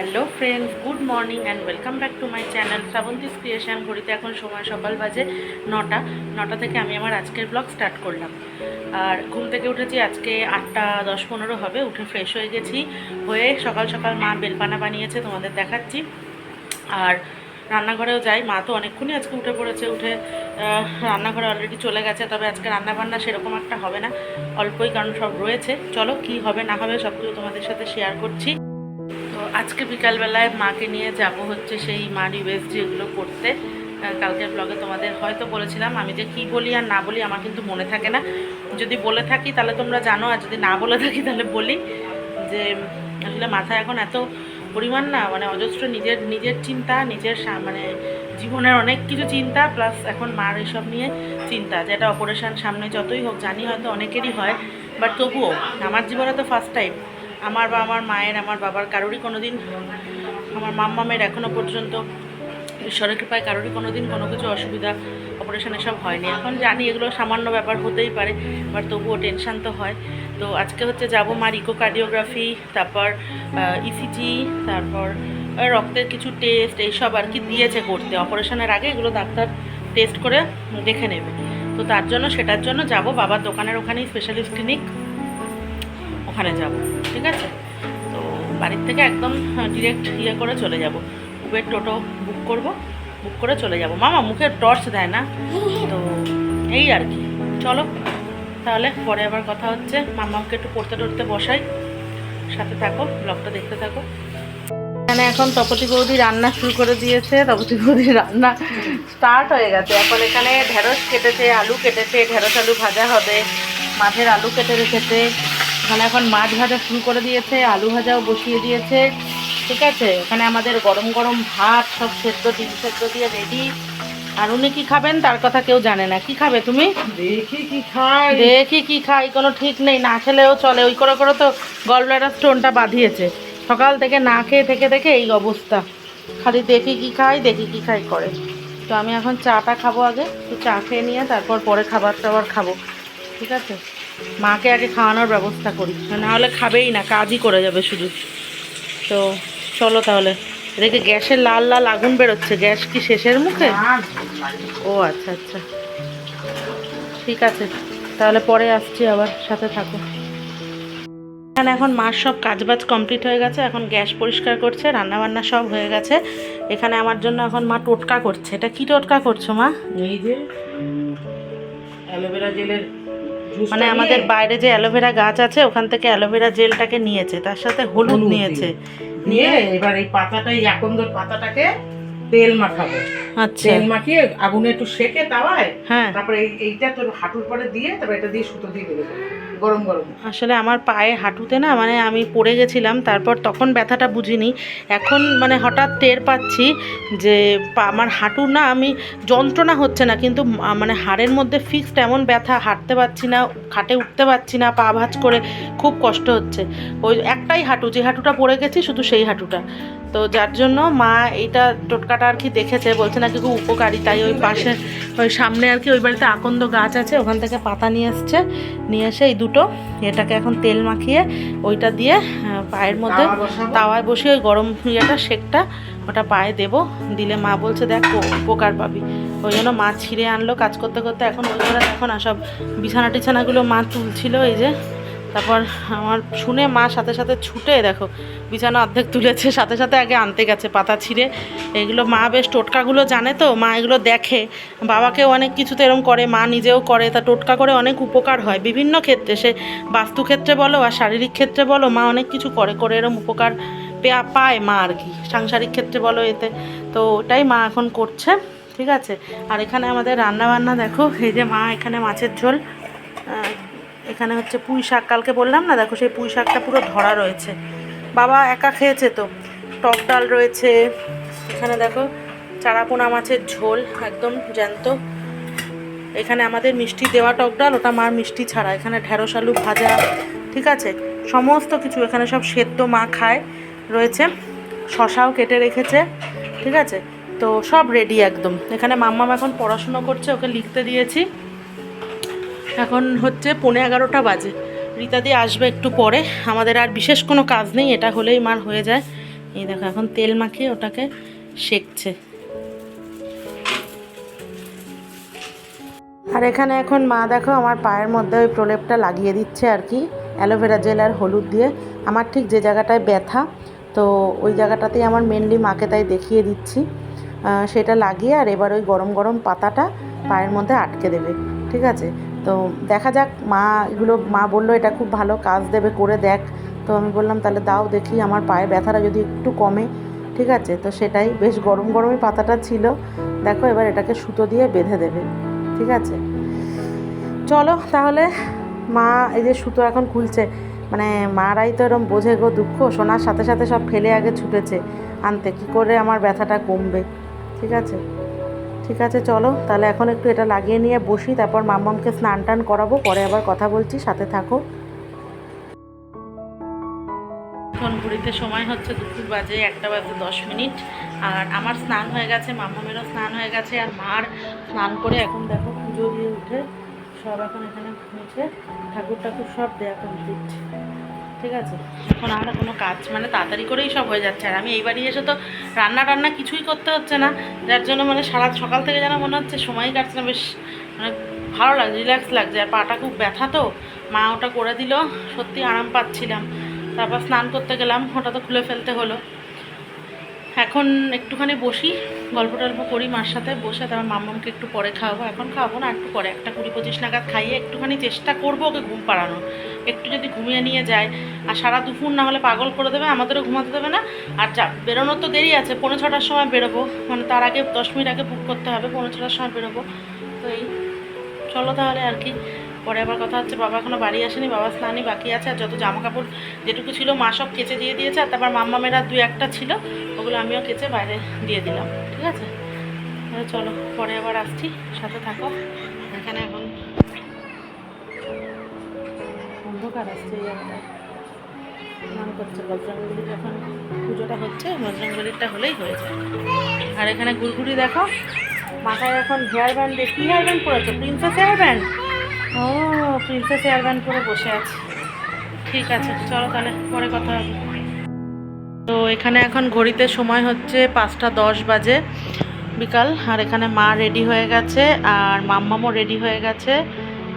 Hello friends good morning and welcome back to my channel Srabanti's creation ঘড়িতে এখন সময় সকাল বাজে নটা নটা থেকে আমি আমার আজকের ব্লগ স্টার্ট করলাম। আর ঘুম থেকে উঠেছি আজকে আটটা দশ পনেরো হবে, উঠে ফ্রেশ হয়ে গেছি, হয়ে সকাল সকাল মা বেলপানা বানিয়েছে, তোমাদের দেখাচ্ছি। আর রান্নাঘরেও যাই, মা তো অনেকক্ষণই আজকে উঠে পড়েছে, উঠে রান্নাঘরে অলরেডি চলে গেছে, তবে আজকে রান্নাবান্না সেরকম একটা হবে না, অল্পই কারণ সব রয়েছে। চলো কি হবে না হবে সব কিছু তোমাদের সাথে শেয়ার করছি। আজকে বিকালবেলায় মাকে নিয়ে যাব হচ্ছে সেই মা রিভেজ যেগুলো করতে। কালকের ব্লগে তোমাদের হয়তো বলেছিলাম, আমি যে কি বলি আর না বলি আমার কিন্তু মনে থাকে না। যদি বলে থাকি তাহলে তোমরা জানো, আর যদি না বলে থাকি তাহলে বলি। যে আসলে মাথা এখন এত পরিমাণ না মানে অজস্র নিজের নিজের চিন্তা, নিজের মানে জীবনের অনেক কিছু চিন্তা প্লাস এখন মার এসব নিয়ে চিন্তা যেটা অপারেশন সামনে যতই হোক, জানি হয়তো অনেকেরই হয় বাট তবুও, আমার জীবনে তো ফার্স্ট টাইম আমার বা আমার মায়ের, আমার বাবার কারোরই কোনো দিন আমার মাম্মামের এখনও পর্যন্ত ঈশ্বরের কৃপায় কারোরই কোনো দিন কোনো কিছু অসুবিধা অপারেশন এসব হয়নি। এখন জানি এগুলো সামান্য ব্যাপার হতেই পারে বাট তবুও টেনশান তো হয়। তো আজকে হচ্ছে যাব মার ইকোকার্ডিওগ্রাফি তারপর ইসিজি তারপর রক্তের কিছু টেস্ট এইসব আর কি দিয়েছে করতে। অপারেশনের আগে এগুলো ডাক্তার টেস্ট করে দেখে নেবে। তো তার জন্য, সেটার জন্য যাব। বাবার দোকানের ওখানেই স্পেশালিস্ট ক্লিনিক ওখানে যাব, ঠিক আছে? তো বাড়ির থেকে একদম ডিরেক্ট ইয়ে করে চলে যাব। উবের টোটো বুক করব বুক করে চলে যাব। মামা, মুখে টর্চ দেয় না? তো এই আর কি। চলো, তাহলে পরে আবার কথা হচ্ছে। মামাকে একটু পড়তে টড়তে বসাই। সাথে থাকো ব্লগটা দেখতে থাকো। এখানে এখন তপতি বৌদি রান্না শুরু করে দিয়েছে। তপতি বৌদি রান্না স্টার্ট হয়ে গেছে। এখন এখানে ঢেঁড়স কেটেছে, আলু কেটেছে, ঢেঁড়স আলু ভাজা হবে, মাছের আলু কেটে রেখেছে। এখানে এখন মাছ ভাজা শুরু করে দিয়েছে আলু ভাজাও বসিয়ে দিয়েছে। ঠিক আছে? এখানে আমাদের গরম গরম ভাত সব সেদ্ধ ডিম সেদ্ধ দিয়ে রেডি আর উনি কি খাবেন? তার কথা কেউ জানে না। কি খাবে তুমি? দেখি কি খাই। দেখি কি খাই কোনো ঠিক নেই। না খেলেও চলে। ওই করে করে তো গলব্লাডার স্টোনটা বাঁধিয়েছে। সকাল থেকে না খেয়ে থেকে থেকে এই অবস্থা। খালি দেখি কি খাই দেখি কি খাই করে। তো আমি এখন চাটা খাব আগে। তো চা খেয়ে নিয়ে তারপর পরে খাবার টাবার খাব। ঠিক আছে? মাকে আগে খাওয়ানোর ব্যবস্থা করি। না হলে খাবেই না, কাজই করে যাবে শুধু। তো চলো তাহলে। দেখে গ্যাসের লাল লাল আগুন বেরোচ্ছে। গ্যাস কি শেষের মুখে? ও আচ্ছা আচ্ছা। ঠিক আছে। তাহলে পরে আসছি আবার, সাথে থাকো। এখানে এখন মার সব কাজবাজ কমপ্লিট হয়ে গেছে। এখন গ্যাস পরিষ্কার করছে রান্না বান্না সব হয়ে গেছে। এখানে আমার জন্য এখন মা টোটকা করছে। এটা কি টোটকা করছ মা? এই যে অ্যালোভেরা জেলের মানে আমাদের বাইরে যে অ্যালোভেরা গাছ আছে ওখান থেকে অ্যালোভেরা জেলটাকে নিয়েছে। তার সাথে হলুদ নিয়েছে। নিয়ে এবার এই পাতাটা এই আকন্দর পাতাটাকে তেল মাখাবো। আচ্ছা। তেল মাখিয়ে আগুনে একটু সেকে তাওয়ায় হ্যাঁ। তারপরে এই এইটা তোর হাঁটুর পরে দিয়ে তারপর এটা দিয়ে সুতো দিয়ে দেবে গরম গরম। আসলে আমার পায়ে হাঁটুতে না মানে আমি পড়ে গেছিলাম তারপর তখন ব্যথাটা বুঝিনি। এখন মানে হঠাৎ টের পাচ্ছি যে আমার হাঁটু না আমি যন্ত্রণা হচ্ছে না কিন্তু মানে হাড়ের মধ্যে ফিক্সড এমন ব্যথা হাঁটতে পারছি না খাটে উঠতে পারছি না পা ভাজ করে খুব কষ্ট হচ্ছে। ওই একটাই হাঁটু যে হাঁটুটা পড়ে গেছি শুধু সেই হাঁটুটা। তো যার জন্য মা এইটা টোটকাটা আর কি দেখেছে বলছে নাকি খুব উপকারী তাই ওই পাশে ওই সামনে আর কি ওই বাড়িতে আকন্দ গাছ আছে ওখান থেকে পাতা নিয়ে এসছে নিয়ে এসে এই দুটো এটাকে এখন তেল মাখিয়ে ওইটা দিয়ে পায়ের মধ্যে তাওয়া তাওয়ায় বসিয়ে ওই গরম ইয়েটা শেকটা ওটা পায়ে দেবো দিলে মা বলছে দেখ উপকার পাবি। ওই জন্য মা ছিঁড়ে আনলো কাজ করতে করতে এখন ওই করে দেখো না সব বিছানা টিছানাগুলো মা তুলছিল এই যে তারপর আমার শুনে মা সাথে সাথে ছুটে, দেখো, বিছানা অর্ধেক তুলেছে, সাথে সাথে আগে আনতে গেছে, পাতা ছিঁড়ে। এগুলো মা বেশ টোটকাগুলো জানে তো, মা এগুলো দেখে। বাবাকেও অনেক কিছুতে এরম করে, মা নিজেও করে, তা টোটকা করে অনেক উপকার হয়। বিভিন্ন ক্ষেত্রে, সে বাস্তু ক্ষেত্রে বলো আর শারীরিক ক্ষেত্রে বলো, মা অনেক কিছু করে করে এরম উপকার পেয়া- পায় মা আর কি। সাংসারিক ক্ষেত্রে বলো এতে। তো ওটাই মা এখন করছে, ঠিক আছে? আর এখানে আমাদের রান্না বান্না দেখো, এই যে মা এখানে মাছের ঝোল এখানে হচ্ছে পুঁই শাক, কালকে বললাম না, দেখো সেই পুঁই শাকটা পুরো ধরা রয়েছে। বাবা একা খেয়েছে তো, টক ডাল রয়েছে, এখানে দেখো চারাপোনা মাছের ঝোল একদম জ্যান্ত। এখানে আমাদের মিষ্টি দেওয়া টক ডাল, ওটা মার মিষ্টি ছাড়া, এখানে ঢেঁড়স, আলু ভাজা, ঠিক আছে? সমস্ত কিছু এখানে সব সেদ্ধ মা খায়, রয়েছে। শশাও কেটে রেখেছে, ঠিক আছে? তো সব রেডি একদম। এখানে মাম্মাম এখন পড়াশুনো করছে, ওকে লিখতে দিয়েছি। এখন হচ্ছে পৌনে এগারোটা বাজে। রীতাদি আসবে একটু পরে। আমাদের আর বিশেষ কোনো কাজ নেই, এটা হলেই মার হয়ে যায়। এই দেখো, এখন তেল মাখিয়ে ওটাকে সেকছে। আর এখানে এখন মা দেখো আমার পায়ের মধ্যে ওই প্রলেপটা লাগিয়ে দিচ্ছে আর কি, অ্যালোভেরা জেল আর হলুদ দিয়ে। আমার ঠিক যে জায়গাটায় ব্যথা, তো ওই জায়গাটাতেই আমার মেনলি মাকে তাই দেখিয়ে দিচ্ছি। সেটা লাগিয়ে আর এবার ওই গরম গরম পাতাটা পায়ের মধ্যে আটকে দেবে, ঠিক আছে? তো দেখা যাক, মা এগুলো, মা বলল এটা খুব ভালো কাজ দেবে, করে দেখ। তো আমি বললাম, তাহলে দাও দেখি, আমার পায়ে ব্যথাটা যদি একটু কমে। ঠিক আছে? তো সেটাই, বেশ গরম গরমই পাতাটা ছিল। দেখো এবার এটাকে সুতো দিয়ে বেঁধে দেবে। ঠিক আছে? চলো তাহলে, মা এই যে সুতো এখন খুলছে মানে মারাই তো এরম বোঝে গো দুঃখ শোনার সাথে সাথে সব ফেলে আগে ছুটেছে। আনতে, কি করে আমার ব্যথাটা কমবে? ঠিক আছে? ঠিক আছে, চলো। তাহলে এখন একটু এটা লাগিয়ে নিয়ে বসি, তারপর মাম্মামকে স্নান টান করাবো, পরে আবার কথা বলছি, সাথে থাকো। এখন ঘুরিতে সময় হচ্ছে দুপুর বাজে একটা বাজে দশ মিনিট, আর আমার স্নান হয়ে গেছে, মাম্মামেরও স্নান হয়ে গেছে, আর মার স্নান করে এখন দেখো পুজো দিয়ে উঠে সব এখন এখানে মুছে ঠাকুর ঠাকুর সব দেয়া কমপ্লিট ঠিক আছে? এখন আর কোনো কাজ মানে তাড়াতাড়ি করেই সব হয়ে যাচ্ছে। আর আমি এই বাড়ি এসে তো রান্না টান্না কিছুই করতে হচ্ছে না। যার জন্য মানে সারা সকাল থেকে যেন মনে হচ্ছে সময় কাটছে না। বেশ মানে ভালো লাগছে রিল্যাক্স লাগছে। আর পাটা খুব ব্যথা তো। মা ওটা করে দিল। সত্যি আরাম পাচ্ছিলাম। তারপর স্নান করতে গেলাম। ওটা তো খুলে ফেলতে হলো। এখন একটুখানি বসি। গল্প টল্প করি মার সাথে। বসে তারপর মাম্মামকে একটু পরে খাওয়াবো। এখন খাওয়াবো না, একটু পরে। একটা কুড়ি পঁচিশ নাগাদ খাইয়ে একটুখানি চেষ্টা করব ওকে ঘুম পাড়ানোর। একটু যদি ঘুমিয়ে নিয়ে যায়, আর সারা দুপুর না হলে পাগল করে দেবে, আমাদেরও ঘুমাতে দেবে না। আর যা, বেরোনোর তো দেরি আছে পনেরো ছটার সময় বেরোবো। মানে তার আগে দশ মিনিট আগে বুক করতে হবে পনেরো ছটার সময় বেরোবো। তো এই, চলো তাহলে আর কি। পরে আবার কথা হচ্ছে, বাবা এখনও বাড়ি আসেনি, বাবা স্নানই বাকি আছে, আর যত জামা কাপড় যেটুকু ছিল মা সব কেচে দিয়ে দিয়েছে, আর তারপর মাম্মামেরা দু একটা ছিল, ওগুলো আমিও কেচে বাইরে দিয়ে দিলাম, ঠিক আছে? চলো, পরে আবার আসছি, সাথে থাকো। এখানে এখন অন্ধকার আসছে স্নান করছে বজরঙ্গলি যখন পুজোটা হচ্ছে বজরঙ্গলিটা হলেই হয়ে যায়। আর এখানে গুড়গুড়ি দেখো, মাথায় এখন হেয়ার ব্যান্ড কী hair band পরেছো? Princess hair band? ও, প্রিন্সেস হেয়ার ব্যান্ড পরে বসে আছে। ঠিক আছে, চলো তাহলে পরে কথা হবে। তো এখানে এখন ঘড়িতে সময় হচ্ছে পাঁচটা দশ বাজে বিকাল, আর এখানে মা রেডি হয়ে গেছে, আর মাম্মামও রেডি হয়ে গেছে।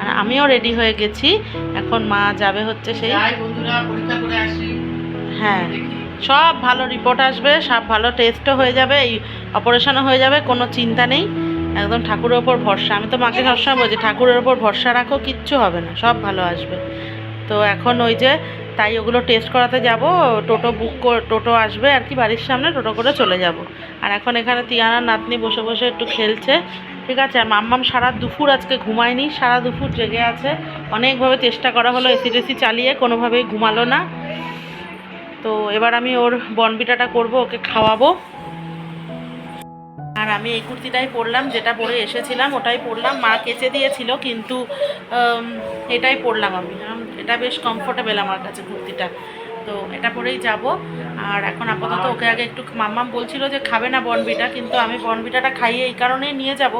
আর আমিও রেডি হয়ে গেছি। এখন মা যাবে হচ্ছে সেই হ্যাঁ। সব ভালো রিপোর্ট আসবে সব ভালো টেস্টও হয়ে যাবে এই অপারেশনও হয়ে যাবে কোনো চিন্তা নেই। একদম ঠাকুরের ওপর ভরসা। আমি তো মাকে সবসময় বলছি ঠাকুরের ওপর ভরসা রাখো কিচ্ছু হবে না সব ভালো আসবে। তো এখন ওই যে তাই ওগুলো টেস্ট করাতে যাব টোটো বুক টোটো আসবে আর কি বাড়ির সামনে টোটো করে চলে যাব। আর এখন এখানে তিয়ানার নাতনি বসে বসে একটু খেলছে। ঠিক আছে, আর মাম্মাম সারা দুপুর আজকে ঘুমায়নি, সারা দুপুর জেগে আছে। অনেকভাবে চেষ্টা করা হলো এসি টেসি চালিয়ে, কোনোভাবেই ঘুমালো না। তো এবার আমি ওর বনবিটাটা করব, ওকে খাওয়াবো। আর আমি এই কুর্তিটাই পরলাম, যেটা পরে এসেছিলাম, ওটাই পরলাম। মা কেচে দিয়েছিল, কিন্তু এটাই পরলাম আমি। এটা বেশ কমফোর্টেবল আমার কাছে কুর্তিটা। তো এটা পরেই যাব। আর এখন আপাতত ওকে আগে একটু মাম্মাম বলছিল যে খাবে না বনবিটা কিন্তু আমি বনবিটাটা খাইয়ে এই কারণেই নিয়ে যাব।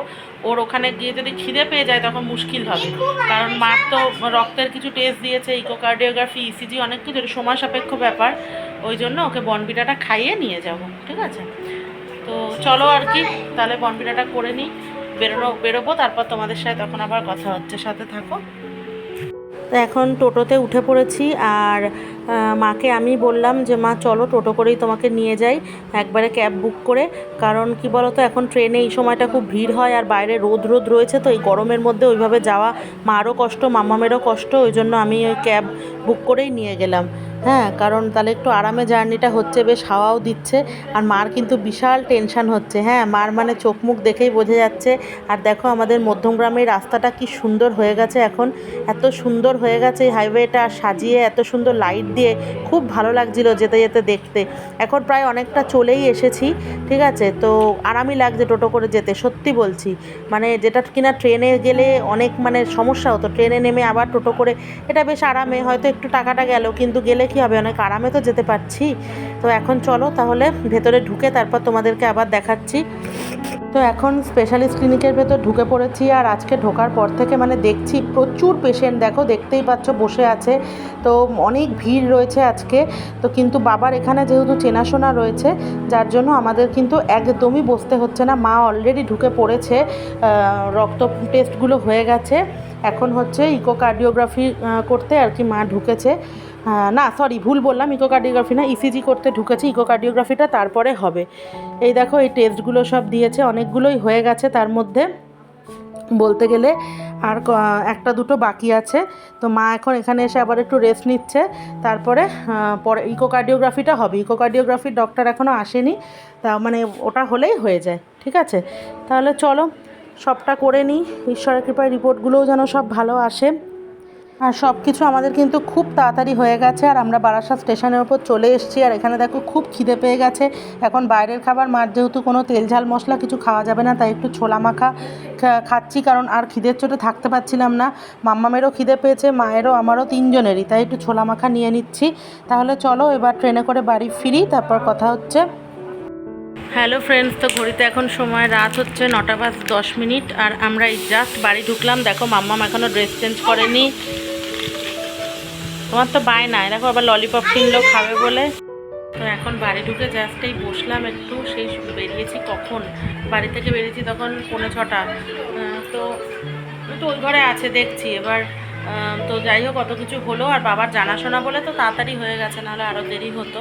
ওর ওখানে গিয়ে যদি খিদে পেয়ে যায় তখন মুশকিল হবে। কারণ মার তো রক্তের কিছু টেস্ট দিয়েছে ইকোকার্ডিওগ্রাফি ইসিজি অনেক কিছু সময় সাপেক্ষ ব্যাপার। ওই জন্য ওকে বনবিটাটা খাইয়ে নিয়ে যাব, ঠিক আছে? তো চলো আর কি, তাহলে বনবিটাটা করে নিই। বেরোনো, বেরোবো, তারপর তোমাদের সাথে তখন আবার কথা হচ্ছে। সাথে থাকো। তো এখন টোটোতে উঠে পড়েছি আর মাকে আমি বললাম যে, মা, চলো টোটো করেই তোমাকে নিয়ে যাই, একবারে ক্যাব বুক করে। কারণ কি বলতো, এখন ট্রেনে এই সময়টা খুব ভিড় হয় আর বাইরে রোদ রোদ রয়েছে, তো এই গরমের মধ্যে ওইভাবে যাওয়া মারও কষ্ট, মামামেরও কষ্ট, ওই জন্য আমি ওই ক্যাব বুক করেই নিয়ে গেলাম। হ্যাঁ কারণ তাহলে একটু আরামে জার্নিটা হচ্ছে, বেশ হাওয়াও দিচ্ছে, আর মার কিন্তু বিশাল টেনশান হচ্ছে। হ্যাঁ মার মানে চোখ মুখ দেখেই বোঝা যাচ্ছে। আর দেখো আমাদের মধ্যমগ্রামের রাস্তাটা কি সুন্দর হয়ে গেছে এখন। এত সুন্দর হয়ে গেছে এই হাইওয়েটা সাজিয়ে, এত সুন্দর লাইট দিয়ে। খুব ভালো লাগছিল যেতে যেতে দেখতে। এখন প্রায় অনেকটা চলেই এসেছি, ঠিক আছে? তো আরামই লাগছে টোটো করে যেতে, সত্যি বলছি। মানে যেটা কিনা ট্রেনে গেলে অনেক মানে সমস্যা হতো। ট্রেনে নেমে আবার টোটো করে, এটা বেশ আরামে, হয়তো একটু টাকাটা গেল, কিন্তু গেলে কি হবে অনেক আরামে তো যেতে পারছি। তো এখন চলো তাহলে ভেতরে ঢুকে তারপর তোমাদেরকে আবার দেখাচ্ছি। তো এখন স্পেশালিস্ট ক্লিনিকের ভেতর ঢুকে পড়েছি আর আজকে ঢোকার পর থেকে মানে দেখছি প্রচুর পেশেন্ট দেখো, দেখতেই পাচ্ছ বসে আছে। তো অনেক ভিড় রয়েছে আজকে। তো কিন্তু বাবার এখানে যেহেতু চেনাশোনা রয়েছে, যার জন্য আমাদের কিন্তু একদমই বসতে হচ্ছে না। মা অলরেডি ঢুকে পড়েছে রক্ত টেস্টগুলো হয়ে গেছে। এখন হচ্ছে ইকোকার্ডিওগ্রাফি করতে আর কি মা ঢুকেছে। না সরি ভুল বললাম ইকোকার্ডিওগ্রাফি না ইসিজি করতে ঢুকেছে ইকোকার্ডিওগ্রাফিটা তারপরে হবে। এই দেখো, এই টেস্টগুলো সব দিয়েছে, অনেকগুলোই হয়ে গেছে, তার মধ্যে বলতে গেলে আর একটা দুটো বাকি আছে। তো মা এখন এখানে এসে আবার একটু রেস্ট নিচ্ছে, তারপরে পরে ইকোকার্ডিওগ্রাফিটা হবে। ইকোকার্ডিওগ্রাফির ডক্টর এখনও আসেনি, তা মানে ওটা হলেই হয়ে যায়, ঠিক আছে? তাহলে চলো, সবটা করে নিই, ঈশ্বরের কৃপায় রিপোর্টগুলোও যেন সব ভালো আসে। আর সব কিছু আমাদের কিন্তু খুব তাড়াতাড়ি হয়ে গেছে, আর আমরা বারাসাত স্টেশনের ওপর চলে এসেছি, আর এখানে দেখো খুব খিদে পেয়ে গেছে। এখন বাইরের খাবার, মার যেহেতু কোনো তেল ঝাল মশলা কিছু খাওয়া যাবে না, তাই একটু ছোলা মাখা খাচ্ছি, কারণ আর খিদের চোটে থাকতে পারছিলাম না। মাম্মামেরও খিদে পেয়েছে, মায়েরও, আমারও তিনজনেরই, তাই একটু ছোলা মাখা নিয়ে নিচ্ছি। তাহলে চলো এবার ট্রেনে করে বাড়ি ফিরি, তারপর কথা হচ্ছে হ্যালো ফ্রেন্ডস তো ঘড়িতে এখন সময় রাত হচ্ছে নটা বাজ দশ মিনিট আর আমরা এই জাস্ট বাড়ি ঢুকলাম। দেখো মাম্মাম এখনও ড্রেস চেঞ্জ করেনি। তোমার তো বায় নাই। দেখো আবার ললিপপ কিনলো, খাবে বলে। তো এখন বাড়ি ঢুকে জাস্ট এই বসলাম একটু। সেই বেরিয়েছি কখন? বাড়ি থেকে বেরিয়েছি তখন পৌনে ছটা। তো তো ওই ঘরে আছে, দেখছি। এবার তো যাই হোক কত কিছু হলো। আর বাবার জানাশোনা বলে তো তাড়াতাড়ি হয়ে গেছে, নাহলে আরও দেরি হতো।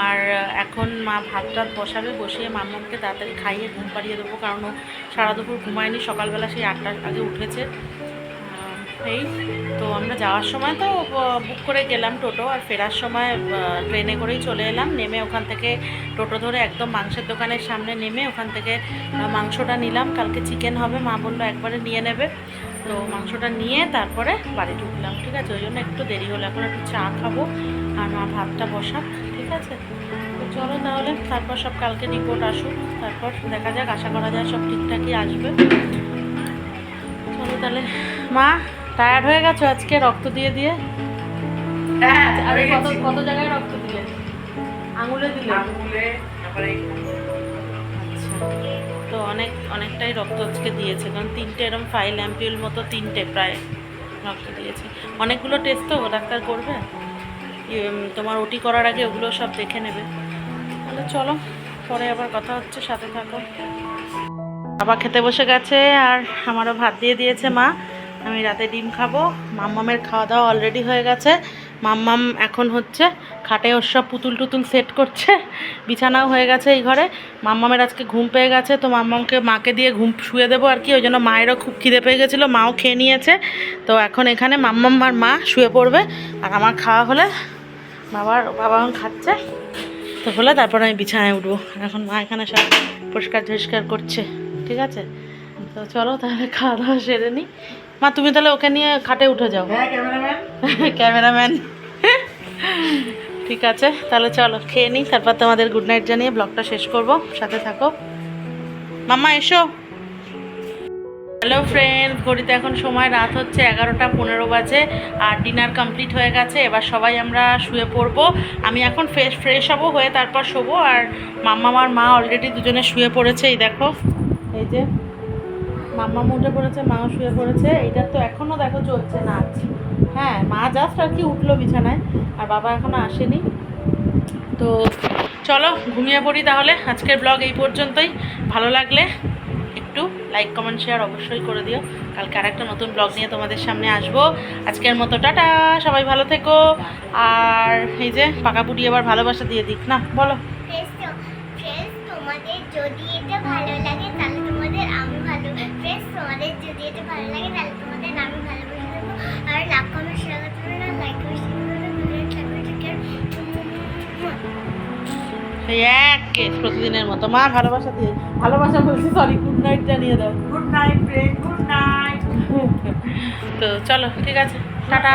আর এখন মা ভাত টাত বসাবে, বসিয়ে মাম্মামকে তাড়াতাড়ি খাইয়ে ঘুম পাড়িয়ে দেবো, কারণ ও সারা দুপুর ঘুমায়নি, সকালবেলা সেই আটটার আগে উঠেছে। এই তো আমরা যাওয়ার সময় তো বুক করে গেলাম টোটো আর ফেরার সময় ট্রেনে করেই চলে এলাম। নেমে ওখান থেকে টোটো ধরে একদম মাংসের দোকানের সামনে নেমে ওখান থেকে মাংসটা নিলাম। কালকে চিকেন হবে, মা বলল একবারে নিয়ে নেবে। তো মাংসটা নিয়ে তারপরে বাড়ি ঢুকলাম, ঠিক আছে? ওই জন্য একটু দেরি হলো, এখন একটু চা খাব। আর মা ভাতটা বসাক ঠিক আছে? তো চলো তাহলে তারপর সব কালকে রিপোর্ট আসুক তারপর দেখা যাক আশা করা যায় সব ঠিকঠাকই আসবে। চলো তাহলে মা টায়ার্ড হয়ে গেছো আজকে রক্ত দিয়ে দিয়ে? হ্যাঁ আর কত কত জায়গায় রক্ত দিলে? আঙুলে দিলে? আঙুলে, তারপরে আচ্ছা। তো অনেক অনেকটাই রক্ত আজকে দিয়েছে কারণ তিনটে এরকম ফাইল অ্যাম্পিউল মতো তিনটে প্রায় রক্ত দিয়েছে। অনেকগুলো টেস্ট তো ডাক্তার করবে? তোমার ওটি করার আগে ওগুলো সব দেখে নেবে। তাহলে চলো, পরে আবার কথা হচ্ছে, সাথে থাকো। বাবা খেতে বসে গেছে আর আমারও ভাত দিয়ে দিয়েছে মা। আমি রাতে ডিম খাব। মাম্মামের খাওয়া দাওয়া অলরেডি হয়ে গেছে। মাম্মাম এখন হচ্ছে খাটে ওর সব পুতুল টুতুল সেট করছে। বিছানাও হয়ে গেছে এই ঘরে। মাম্মামের আজকে ঘুম পেয়ে গেছে, তো মাম্মামকে মাকে দিয়ে ঘুম শুয়ে দেবো আর কি। ওই জন্য মায়েরও খুব খিদে পেয়ে গেছিল, মাও খেয়ে নিয়েছে। তো এখন এখানে মাম্মাম আর মা শুয়ে পড়বে। আর আমার খাওয়া হলে বাবার বাবা এখন খাচ্ছে। তো হলে তারপর আমি বিছানায় উঠবো। এখন মা এখানে সব পরিষ্কার টরিষ্কার করছে ঠিক আছে? তো চলো তাহলে খাওয়া দাওয়া সেরে নিই মা তুমি তাহলে ওকে নিয়ে খাটে উঠে যাও। হ্যাঁ ক্যামেরাম্যান। ক্যামেরাম্যান। ঠিক আছে তাহলে চলো খেয়ে নিই তারপর তোমাদের গুড নাইট জানিয়ে ব্লগটা শেষ করব। সাথে থাকো। মাম্মা এসো। হ্যালো ফ্রেন্ড ঘড়িতে এখন সময়, রাত হচ্ছে এগারোটা পনেরো বাজে আর ডিনার কমপ্লিট হয়ে গেছে। এবার সবাই আমরা শুয়ে পড়ব। আমি এখন ফ্রেশ ফ্রেশ হব, হয়ে তারপর শোবো আর মাম্মা আমার মা অলরেডি দুজনে শুয়ে পড়েছে, এই দেখো। এই যে মাম্মা উঠে পড়েছে, মাও শুয়ে পড়েছে। এইটার তো এখনও দেখো চলছে নাচ হ্যাঁ মা জাস্ট আর কি উঠল বিছানায় আর বাবা এখনও আসেনি। তো চলো, ঘুমিয়ে পড়ি তাহলে। আজকের ব্লগ এই পর্যন্তই। ভালো লাগলে লাইক কমেন্ট শেয়ার অবশ্যই করে দিও। কালকে আর একটা নতুন ব্লগ নিয়ে তোমাদের সামনে আসব। আজকের মতো টাটা, সবাই ভালো থেকো। আর এই যে পাকা পুটি আবার ভালোবাসা দিয়ে দিক, না? বলো। যদি ভালো আর লাভ সেই এক কেস প্রতিদিনের মতো। মা ভালোবাসা দিয়ে ভালোবাসা বলছি সরি গুড নাইট জানিয়ে দাও। গুড নাইট গুড নাইট তো চলো ঠিক আছে। টাটা।